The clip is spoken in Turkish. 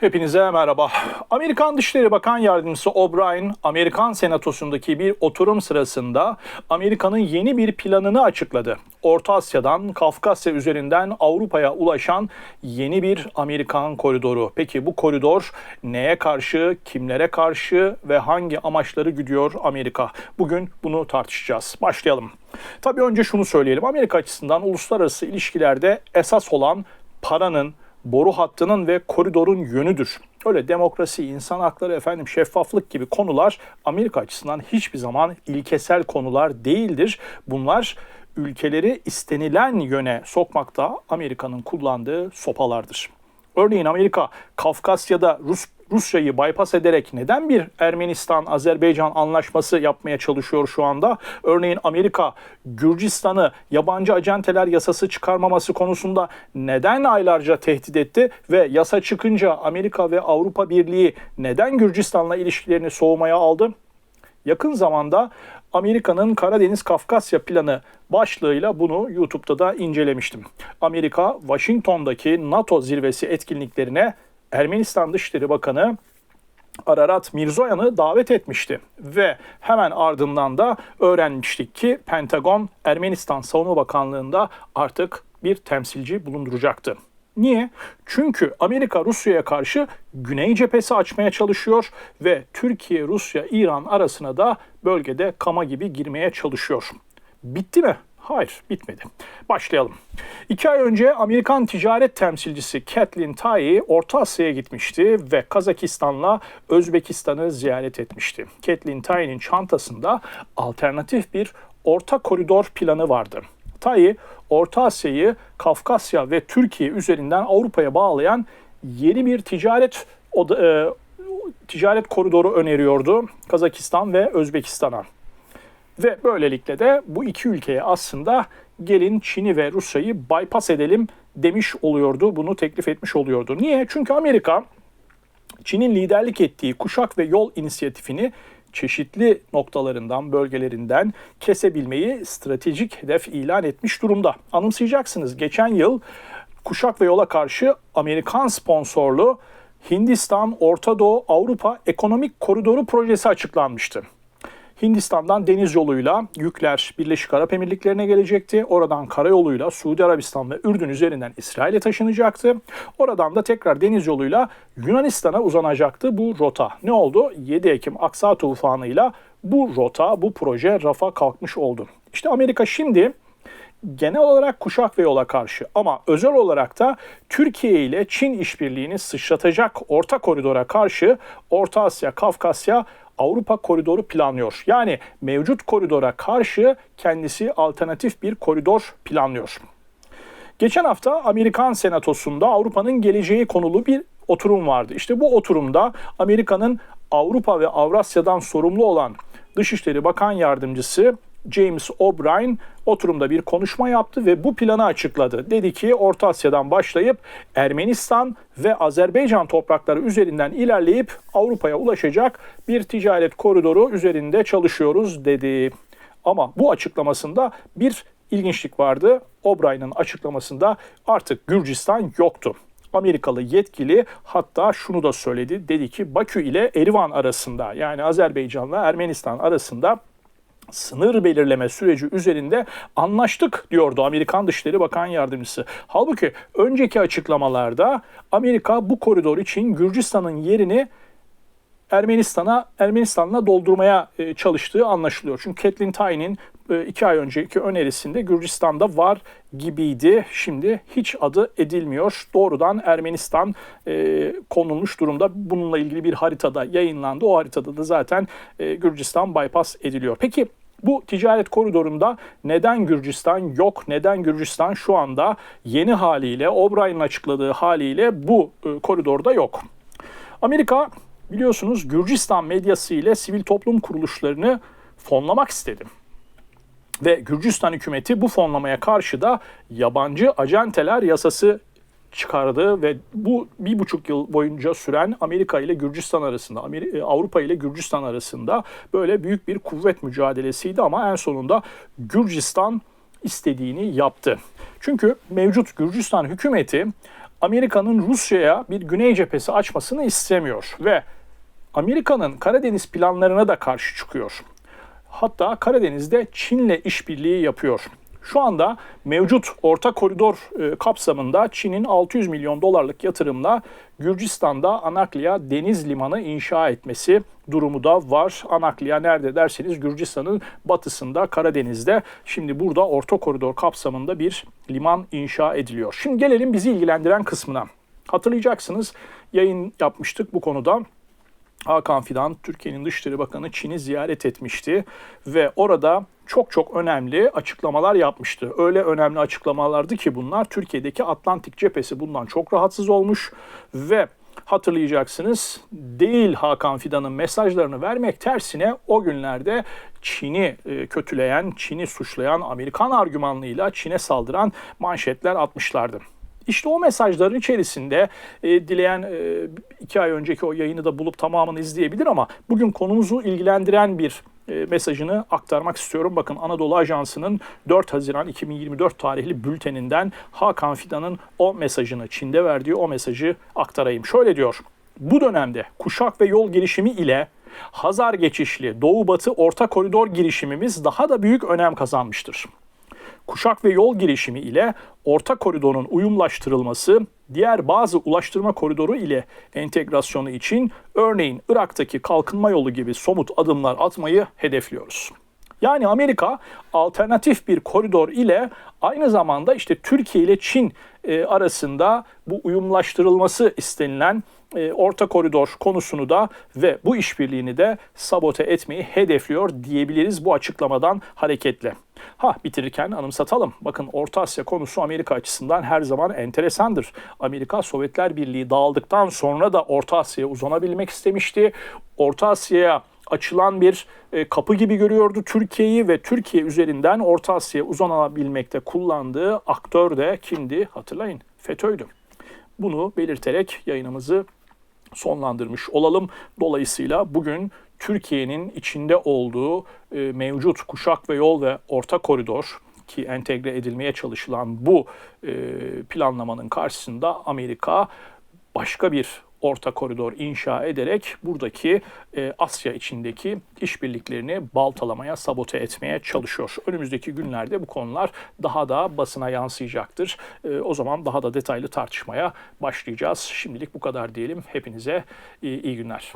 Hepinize merhaba. Amerikan Dışişleri Bakan Yardımcısı O'Brien, Amerikan Senatosu'ndaki bir oturum sırasında Amerika'nın yeni bir planını açıkladı. Orta Asya'dan Kafkasya üzerinden Avrupa'ya ulaşan yeni bir Amerikan koridoru. Peki bu koridor neye karşı, kimlere karşı ve hangi amaçları güdüyor Amerika? Bugün bunu tartışacağız. Başlayalım. Tabii önce şunu söyleyelim. Amerika açısından uluslararası ilişkilerde esas olan paranın, boru hattının ve koridorun yönüdür. Öyle demokrasi, insan hakları, efendim şeffaflık gibi konular Amerika açısından hiçbir zaman ilkesel konular değildir. Bunlar ülkeleri istenilen yöne sokmakta Amerika'nın kullandığı sopalardır. Örneğin Amerika Kafkasya'da Rus Rusya'yı bypass ederek neden bir Ermenistan-Azerbaycan anlaşması yapmaya çalışıyor şu anda? Örneğin Amerika Gürcistan'ı yabancı acenteler yasası çıkarmaması konusunda neden aylarca tehdit etti ve yasa çıkınca Amerika ve Avrupa Birliği neden Gürcistan'la ilişkilerini soğumaya aldı? Yakın zamanda Amerika'nın Karadeniz Kafkasya planı başlığıyla bunu YouTube'da da incelemiştim. Amerika Washington'daki NATO zirvesi etkinliklerine Ermenistan Dışişleri Bakanı Ararat Mirzoyan'ı davet etmişti ve hemen ardından da öğrenmiştik ki Pentagon Ermenistan Savunma Bakanlığı'nda artık bir temsilci bulunduracaktı. Niye? Çünkü Amerika Rusya'ya karşı Güney cephesi açmaya çalışıyor ve Türkiye, Rusya, İran arasına da bölgede kama gibi girmeye çalışıyor. Bitti mi? Hayır, bitmedi. Başlayalım. İki ay önce Amerikan ticaret temsilcisi Kathleen Tai Orta Asya'ya gitmişti ve Kazakistan'la Özbekistan'ı ziyaret etmişti. Kathleen Tai'nin çantasında alternatif bir orta koridor planı vardı. Tai, Orta Asya'yı Kafkasya ve Türkiye üzerinden Avrupa'ya bağlayan yeni bir ticaret oda, e, ticaret koridoru öneriyordu Kazakistan ve Özbekistan'a. Ve böylelikle de bu iki ülkeye aslında gelin Çin'i ve Rusya'yı bypass edelim demiş oluyordu. Bunu teklif etmiş oluyordu. Niye? Çünkü Amerika Çin'in liderlik ettiği kuşak ve yol inisiyatifini çeşitli noktalarından, bölgelerinden kesebilmeyi stratejik hedef ilan etmiş durumda. Anımsayacaksınız geçen yıl kuşak ve yola karşı Amerikan sponsorlu Hindistan, Orta Doğu, Avrupa Ekonomik Koridoru projesi açıklanmıştı. Hindistan'dan deniz yoluyla yükler Birleşik Arap Emirlikleri'ne gelecekti. Oradan karayoluyla Suudi Arabistan ve Ürdün üzerinden İsrail'e taşınacaktı. Oradan da tekrar deniz yoluyla Yunanistan'a uzanacaktı bu rota. Ne oldu? 7 Ekim Aksa tufanıyla bu rota, bu proje rafa kalkmış oldu. İşte Amerika şimdi genel olarak kuşak ve yola karşı ama özel olarak da Türkiye ile Çin işbirliğini sıçratacak orta koridora karşı Orta Asya, Kafkasya, Avrupa koridoru planlıyor. Yani mevcut koridora karşı kendisi alternatif bir koridor planlıyor. Geçen hafta Amerikan Senatosu'nda Avrupa'nın geleceği konulu bir oturum vardı. İşte bu oturumda Amerika'nın Avrupa ve Avrasya'dan sorumlu olan Dışişleri Bakan Yardımcısı James O'Brien oturumda bir konuşma yaptı ve bu planı açıkladı. Dedi ki Orta Asya'dan başlayıp Ermenistan ve Azerbaycan toprakları üzerinden ilerleyip Avrupa'ya ulaşacak bir ticaret koridoru üzerinde çalışıyoruz dedi. Ama bu açıklamasında bir ilginçlik vardı. O'Brien'in açıklamasında artık Gürcistan yoktu. Amerikalı yetkili hatta şunu da söyledi. Dedi ki Bakü ile Erivan arasında yani Azerbaycan'la Ermenistan arasında sınır belirleme süreci üzerinde anlaştık diyordu Amerikan Dışişleri Bakan Yardımcısı. Halbuki önceki açıklamalarda Amerika bu koridor için Gürcistan'ın yerini Ermenistan'a Ermenistan'la doldurmaya e, çalıştığı anlaşılıyor. Çünkü Kathleen Tai'nin e, iki ay önceki önerisinde Gürcistan'da var gibiydi. Şimdi hiç adı edilmiyor. Doğrudan Ermenistan e, konulmuş durumda. Bununla ilgili bir haritada yayınlandı. O haritada da zaten e, Gürcistan bypass ediliyor. Peki bu ticaret koridorunda neden Gürcistan yok? Neden Gürcistan şu anda yeni haliyle, O'Brien'in açıkladığı haliyle bu e, koridorda yok? Amerika biliyorsunuz Gürcistan medyası ile sivil toplum kuruluşlarını fonlamak istedi. Ve Gürcistan hükümeti bu fonlamaya karşı da yabancı acenteler yasası çıkardı ve bu bir buçuk yıl boyunca süren Amerika ile Gürcistan arasında, e, Avrupa ile Gürcistan arasında böyle büyük bir kuvvet mücadelesiydi ama en sonunda Gürcistan istediğini yaptı. Çünkü mevcut Gürcistan hükümeti Amerika'nın Rusya'ya bir güney cephesi açmasını istemiyor ve Amerika'nın Karadeniz planlarına da karşı çıkıyor. Hatta Karadeniz'de Çin'le işbirliği yapıyor. Şu anda mevcut orta koridor e, kapsamında Çin'in 600 milyon dolarlık yatırımla Gürcistan'da Anaklia deniz limanı inşa etmesi durumu da var. Anaklia nerede derseniz Gürcistan'ın batısında Karadeniz'de. Şimdi burada orta koridor kapsamında bir liman inşa ediliyor. Şimdi gelelim bizi ilgilendiren kısmına. Hatırlayacaksınız yayın yapmıştık bu konuda. Hakan Fidan, Türkiye'nin Dışişleri Bakanı Çin'i ziyaret etmişti ve orada çok çok önemli açıklamalar yapmıştı. Öyle önemli açıklamalardı ki bunlar Türkiye'deki Atlantik cephesi bundan çok rahatsız olmuş ve hatırlayacaksınız değil Hakan Fidan'ın mesajlarını vermek tersine o günlerde Çin'i e, kötüleyen, Çin'i suçlayan Amerikan argümanlığıyla Çin'e saldıran manşetler atmışlardı. İşte o mesajların içerisinde e, dileyen e, iki ay önceki o yayını da bulup tamamını izleyebilir ama bugün konumuzu ilgilendiren bir e, mesajını aktarmak istiyorum. Bakın Anadolu Ajansı'nın 4 Haziran 2024 tarihli bülteninden Hakan Fidan'ın o mesajını, Çin'de verdiği o mesajı aktarayım. Şöyle diyor. Bu dönemde kuşak ve yol girişimi ile Hazar geçişli Doğu-Batı Orta Koridor girişimimiz daha da büyük önem kazanmıştır kuşak ve yol girişimi ile orta koridorun uyumlaştırılması, diğer bazı ulaştırma koridoru ile entegrasyonu için örneğin Irak'taki kalkınma yolu gibi somut adımlar atmayı hedefliyoruz. Yani Amerika alternatif bir koridor ile aynı zamanda işte Türkiye ile Çin e, arasında bu uyumlaştırılması istenilen e, orta koridor konusunu da ve bu işbirliğini de sabote etmeyi hedefliyor diyebiliriz bu açıklamadan hareketle. Ha bitirirken anımsatalım. Bakın Orta Asya konusu Amerika açısından her zaman enteresandır. Amerika Sovyetler Birliği dağıldıktan sonra da Orta Asya'ya uzanabilmek istemişti. Orta Asya'ya açılan bir e, kapı gibi görüyordu Türkiye'yi ve Türkiye üzerinden Orta Asya'ya uzanabilmekte kullandığı aktör de kimdi? Hatırlayın FETÖ'ydü. Bunu belirterek yayınımızı sonlandırmış olalım. Dolayısıyla bugün Türkiye'nin içinde olduğu e, mevcut kuşak ve yol ve orta koridor ki entegre edilmeye çalışılan bu e, planlamanın karşısında Amerika başka bir orta koridor inşa ederek buradaki e, Asya içindeki işbirliklerini baltalamaya, sabote etmeye çalışıyor. Önümüzdeki günlerde bu konular daha da basına yansıyacaktır. E, o zaman daha da detaylı tartışmaya başlayacağız. Şimdilik bu kadar diyelim. Hepinize iyi, iyi günler.